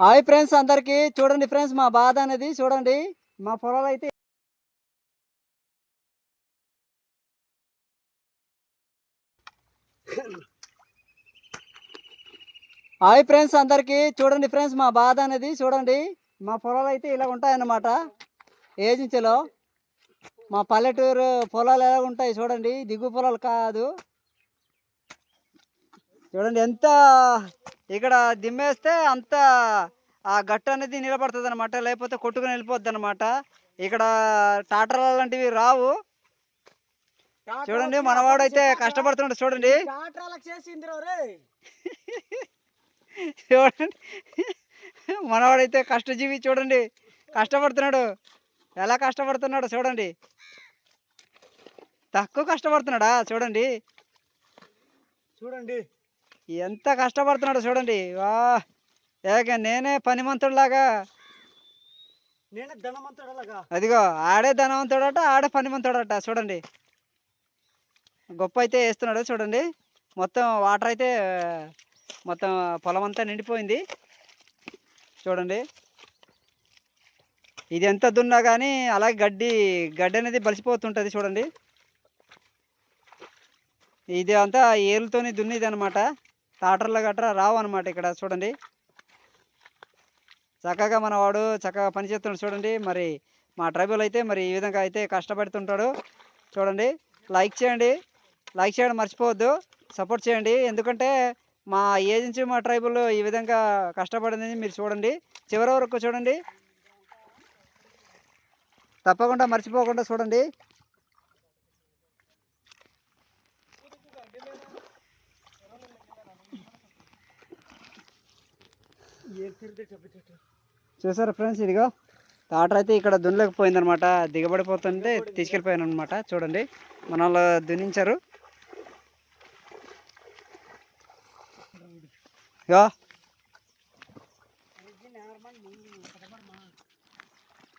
Hi friends అందరికి. చూడండి friends మా బాధ అనేది. చూడండి మా పొలాలు అయితే హాయ్ ఫ్రెండ్స్ అందరికి. చూడండి ఫ్రెండ్స్ మా బాధ అనేది. చూడండి మా పొలాలు అయితే ఇలా ఉంటాయన్నమాట. ఏజెన్సీలో మా పల్లెటూరు పొలాలు ఎలా ఉంటాయి చూడండి. దిగు పొలాలు కాదు. చూడండి ఎంత ఇక్కడ దిమ్మేస్తే అంత ఆ గట్టు అనేది నిలబడుతుంది అనమాట లేకపోతే కొట్టుకుని వెళ్ళిపోద్ది అనమాట ఇక్కడ టాటర్ లాంటివి రావు. చూడండి మనవాడైతే కష్టపడుతున్నాడు చూడండి. చూడండి మనవాడైతే కష్టజీవి చూడండి. కష్టపడుతున్నాడు. ఎలా కష్టపడుతున్నాడు చూడండి. తక్కువ కష్టపడుతున్నాడా చూడండి. చూడండి. ఎంత కష్టపడుతున్నాడు చూడండి. వా ఏక నేనే పనిమంతుడిలాగా. నేను ధనవంతుడలాగా. అదిగో ఆడే ధనవంతుడట ఆడే పనిమంతుడట చూడండి. గొప్ప అయితే వేస్తున్నాడు చూడండి. మొత్తం వాటర్ అయితే మొత్తం పొలం అంతా నిండిపోయింది. చూడండి. ఇది ఎంత దున్నా కానీ అలాగే గడ్డి గడ్డి అనేది బలిసిపోతుంటుంది చూడండి. ఇది అంతా ఏళ్ళతోని దున్నిది అనమాట టాటర్లు గట్రా రావు అనమాట ఇక్కడ చూడండి. చక్కగా మన వాడు చక్కగా పనిచేస్తున్నాడు చూడండి. మరి మా ట్రైబల్ అయితే మరి ఈ విధంగా అయితే కష్టపడుతుంటాడు. చూడండి. లైక్ చేయండి. లైక్ చేయడం మర్చిపోవద్దు. సపోర్ట్ చేయండి. ఎందుకంటే మా ఏజెన్సీ మా ట్రైబుల్ ఈ విధంగా కష్టపడింది మీరు చూడండి. చివరి వరకు చూడండి. తప్పకుండా మర్చిపోకుండా చూడండి. చూసారా ఫ్రెండ్స్ ఇదిగో? టాటర్ అయితే ఇక్కడ దున్నలేకపోయిందనమాట. దిగబడిపోతుంటే తీసుకెళ్ళిపోయాను అనమాట చూడండి మన వాళ్ళు దున్నించారు. ఇగో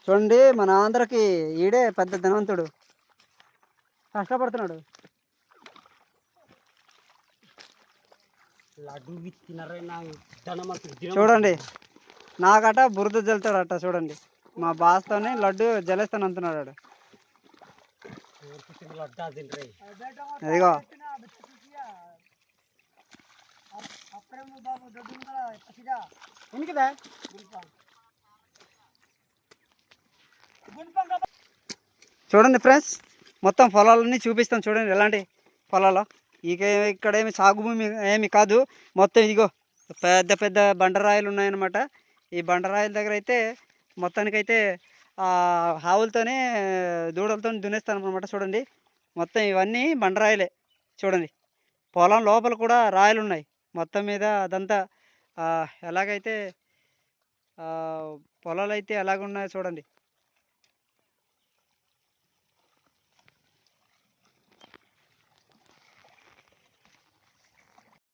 చూడండి మన ఆంధ్రకి ఈడే పెద్ద ధనవంతుడు. కష్టపడుతున్నాడు లడ్డు తినరే నా ధనవంతుడు చూడండి నాకట బురద జల్లుతాడట చూడండి. మా బాస్తోనే లడ్డు జలేస్తాను అంటున్నాడు అదిగో చూడండి ఫ్రెండ్స్ మొత్తం పొలాలన్నీ చూపిస్తాం చూడండి ఎలాంటి పొలాలు. ఇక ఇక్కడేమి సాగు భూమి ఏమి కాదు. మొత్తం ఇదిగో పెద్ద పెద్ద బండరాయిలు ఉన్నాయన్నమాట. ఈ బండరాయిల దగ్గర అయితే మొత్తానికైతే ఆ ఆవులతోనే దూడలతో దున్నేస్తాను అనమాట చూడండి. మొత్తం ఇవన్నీ బండరాయిలే చూడండి. పొలం లోపల కూడా రాయలు ఉన్నాయి మొత్తం మీద అదంతా ఎలాగైతే పొలాలు అయితే ఎలాగున్నాయో చూడండి.